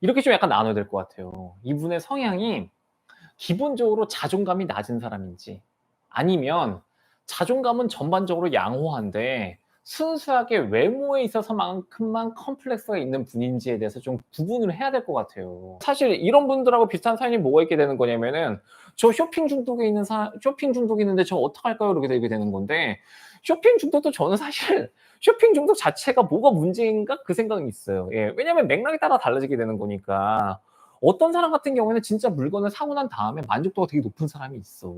이렇게 좀 약간 나눠야 될 것 같아요. 이분의 성향이 기본적으로 자존감이 낮은 사람인지 아니면 자존감은 전반적으로 양호한데 순수하게 외모에 있어서만큼만 컴플렉스가 있는 분인지에 대해서 좀 구분을 해야 될 것 같아요. 사실 이런 분들하고 비슷한 사연이 뭐가 있게 되는 거냐면은 저 쇼핑 중독에 있는 사 쇼핑 중독이 있는데 저 어떡할까요? 이렇게 되게 되는 건데 쇼핑 중독도 저는 사실 쇼핑 중독 자체가 뭐가 문제인가 그 생각이 있어요. 예. 왜냐면 맥락에 따라 달라지게 되는 거니까. 어떤 사람 같은 경우에는 진짜 물건을 사고 난 다음에 만족도가 되게 높은 사람이 있어.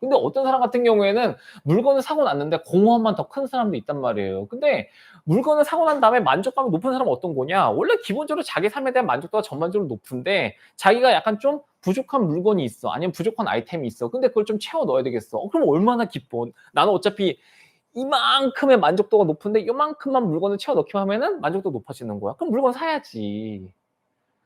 근데 어떤 사람 같은 경우에는 물건을 사고 났는데 공허함만 더 큰 사람도 있단 말이에요. 근데 물건을 사고 난 다음에 만족감이 높은 사람은 어떤 거냐? 원래 기본적으로 자기 삶에 대한 만족도가 전반적으로 높은데 자기가 약간 좀 부족한 물건이 있어. 아니면 부족한 아이템이 있어. 근데 그걸 좀 채워 넣어야 되겠어. 어, 그럼 얼마나 기뻐. 나는 어차피 이만큼의 만족도가 높은데 이만큼만 물건을 채워 넣기만 하면은 만족도 높아지는 거야. 그럼 물건 사야지.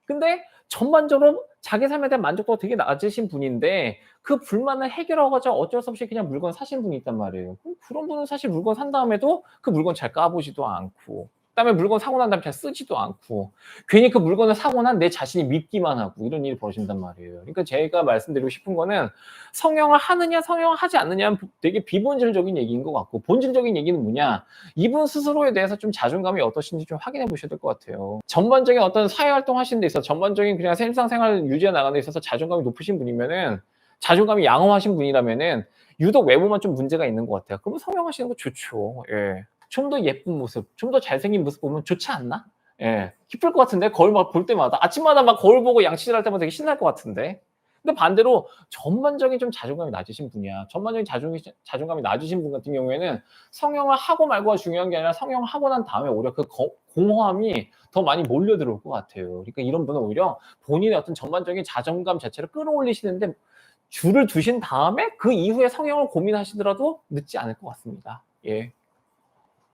근데 전반적으로 자기 삶에 대한 만족도가 되게 낮으신 분인데 그 불만을 해결하고자 어쩔 수 없이 그냥 물건 사신 분이 있단 말이에요. 그런 분은 사실 물건 산 다음에도 그 물건 잘 까보지도 않고 그다음에 물건 사고 난 다음에 잘 쓰지도 않고 괜히 그 물건을 사고 난 내 자신이 믿기만 하고 이런 일이 벌어진단 말이에요. 그러니까 제가 말씀드리고 싶은 거는 성형을 하느냐 성형을 하지 않느냐는 되게 비본질적인 얘기인 것 같고 본질적인 얘기는 뭐냐 이분 스스로에 대해서 좀 자존감이 어떠신지 좀 확인해 보셔야 될 것 같아요. 전반적인 어떤 사회 활동 하시는 데 있어서 전반적인 그냥 일상생활 유지해 나가는 데 있어서 자존감이 높으신 분이면은 자존감이 양호하신 분이라면은 유독 외모만 좀 문제가 있는 것 같아요. 그러면 성형하시는 거 좋죠. 예. 좀 더 예쁜 모습, 좀 더 잘생긴 모습 보면 좋지 않나? 예. 기쁠 것 같은데 거울 막 볼 때마다 아침마다 막 거울 보고 양치질 할 때마다 되게 신날 것 같은데. 근데 반대로 전반적인 좀 자존감이 낮으신 분이야. 전반적인 자존, 자존감이 낮으신 분 같은 경우에는 성형을 하고 말고가 중요한 게 아니라 성형을 하고 난 다음에 오히려 그 거- 공허함이 더 많이 몰려 들어올 것 같아요. 그러니까 이런 분은 오히려 본인의 어떤 전반적인 자존감 자체를 끌어올리시는데 줄을 두신 다음에 그 이후에 성형을 고민하시더라도 늦지 않을 것 같습니다. 예.